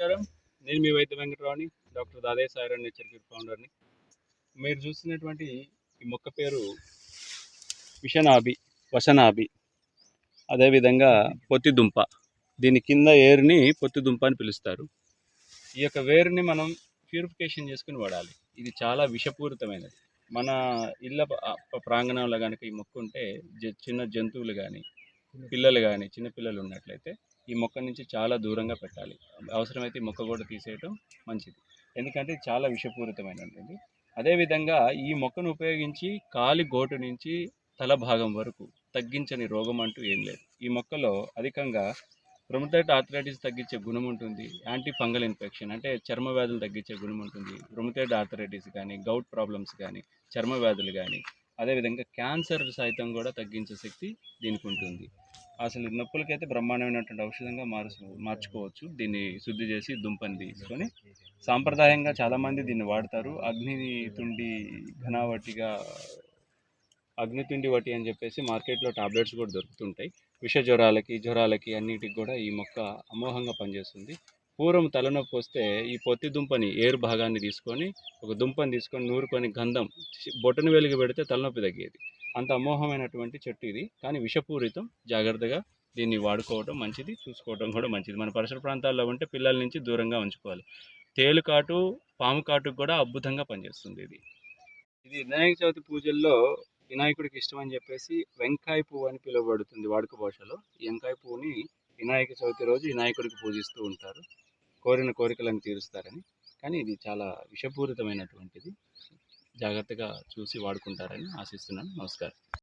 నమస్కారం. నేను మీ వైద్య వెంకటరావుని డాక్టర్ దాదే సాయిరాన్ నేచర్ క్యూర్ ఫౌండర్ని. మీరు చూస్తున్నటువంటి ఈ మొక్క పేరు విషనాభి వసనాభి అదేవిధంగా పొత్తిదుంప. దీని కింద ఏరుని పొత్తిదుంప అని పిలుస్తారు. ఈ యొక్క వేరుని మనం ప్యూరిఫికేషన్ చేసుకుని వాడాలి. ఇది చాలా విషపూరితమైనది. మన ఇళ్ళ ప్రాంగణంలో కనుక ఈ మొక్క ఉంటే జ- చిన్న జంతువులు కానీ పిల్లలు కానీ చిన్నపిల్లలు ఉన్నట్లయితే ఈ మొక్క నుంచి చాలా దూరంగా పెట్టాలి. అవసరమైతే ఈ మొక్క కూడా తీసేయటం మంచిది. ఎందుకంటే ఇది చాలా విషపూరితమైనది అదేవిధంగా ఈ మొక్కను ఉపయోగించి కాలి గోటు నుంచి తల భాగం వరకు తగ్గించని రోగం అంటూ ఏం లేదు. ఈ మొక్కలో అధికంగా రొమటైట్ ఆర్థరైటిస్ తగ్గించే గుణం ఉంటుంది. యాంటీ ఫంగల్ ఇన్ఫెక్షన్ అంటే చర్మ వ్యాధులు తగ్గించే గుణం ఉంటుంది. రొమటైట్ ఆర్థరైటిస్ కానీ గౌట్ ప్రాబ్లమ్స్ కానీ చర్మ వ్యాధులు కానీ అదేవిధంగా క్యాన్సర్ సైతం కూడా తగ్గించే శక్తి దీనికి ఉంటుంది. అసలు నొప్పులకైతే బ్రహ్మాండమైనటువంటి ఔషధంగా మార్చు మార్చుకోవచ్చు. దీన్ని శుద్ధి చేసి దుంపని తీసుకొని సాంప్రదాయంగా చాలామంది దీన్ని వాడతారు. అగ్ని తుండి ఘనావటిగా అగ్నితుండి వటి అని చెప్పేసి మార్కెట్లో టాబ్లెట్స్ కూడా దొరుకుతుంటాయి. విష జ్వరాలకి జ్వరాలకి అన్నిటికి కూడా ఈ మొక్క అమోఘంగా పనిచేస్తుంది. పూర్వం తలనొప్పి వస్తే ఈ పొత్తి దుంపని ఏరు భాగాన్ని తీసుకొని ఒక దుంపని తీసుకొని నూరుకొని గంధం బొట్టను వెలిగి పెడితే తలనొప్పి తగ్గేది. అంత అమోహమైనటువంటి చెట్టు ఇది. కానీ విషపూరితం జాగ్రత్తగా దీన్ని వాడుకోవడం మంచిది చూసుకోవడం కూడా మంచిది. మన పరిసర ప్రాంతాల్లో ఉంటే పిల్లల నుంచి దూరంగా ఉంచుకోవాలి. తేలుకాటు పాము కాటుకు కూడా అద్భుతంగా పనిచేస్తుంది ఇది. ఇది వినాయక చవితి పూజల్లో వినాయకుడికి ఇష్టం అని చెప్పేసి వెంకాయ పువ్వు అని పిలువబడుతుంది వాడుక భాషలో. ఈ వెంకాయ పువ్వుని వినాయక చవితి రోజు వినాయకుడికి పూజిస్తూ ఉంటారు. కోరిన కోరికలను తీరుస్తారని. కానీ ఇది చాలా విషపూరితమైనటువంటిది. జాగ్రత్తగా చూసి వాడుకుంటారని ఆశిస్తున్నాను. నమస్కారం.